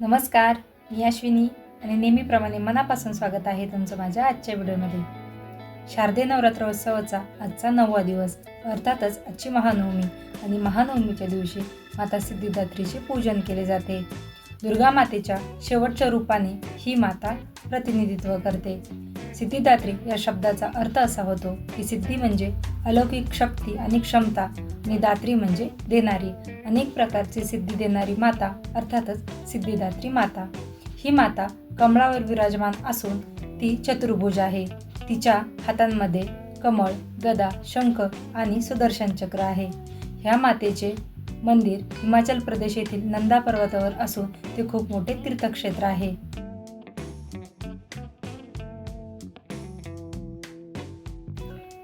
नमस्कार मी अश्विनी आणि नेहमीप्रमाणे मनापासून स्वागत आहे तुमचं माझ्या आजच्या व्हिडिओमध्ये. नवरात्र उत्सवाचा आजचा नववा दिवस अर्थातच आजची महानवमी आणि महानवमीच्या दिवशी माता सिद्धिदात्रीचे पूजन केले जाते. दुर्गा मातेच्या शेवटच्या रूपाने ही माता प्रतिनिधित्व करते. सिद्धिदात्री या शब्दाचा अर्थ असा होतो की सिद्धी म्हणजे अलौकिक शक्ती आणि क्षमता आणि दात्री म्हणजे देणारी अनेक प्रकारची सिद्धी देणारी माता अर्थातच सिद्धिदात्री माता. ही माता कमळावर विराजमान असून ती चतुर्भुज आहे. तिच्या हातांमध्ये कमळ गदा शंख आणि सुदर्शन चक्र आहे. ह्या मातेचे मंदिर हिमाचल प्रदेश येथील नंदा पर्वतावर असून ते खूप मोठे तीर्थक्षेत्र आहे.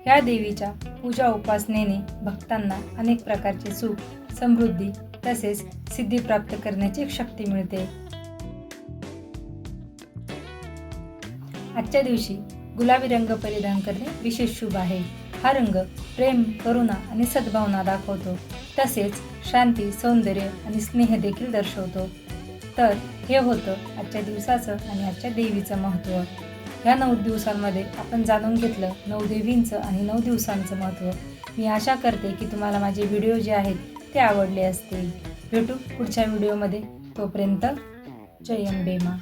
या देवीच्या पूजा उपासनेने भक्तांना अनेक प्रकारचे सुख समृद्धी तसेच सिद्धी प्राप्त करण्याची शक्ती मिळते. आजच्या दिवशी गुलाबी रंग परिधान करणे विशेष शुभ आहे. हा रंग प्रेम करुणा आणि सद्भावना दाखवतो. तसेच शांती सौंदर्य आणि स्नेह देखील दर्शवतो. तर हे होतं आजच्या दिवसाचं आणि आजच्या देवीचं महत्त्व. ह्या नऊ दिवसांमध्ये आपण जाणून घेतलं नऊ देवींचं आणि नऊ दिवसांचं महत्त्व. मी आशा करते की तुम्हाला माझे व्हिडिओ जे आहेत ते आवडले असतील. भेटू पुढच्या व्हिडिओमध्ये. तोपर्यंत जय अंबे मा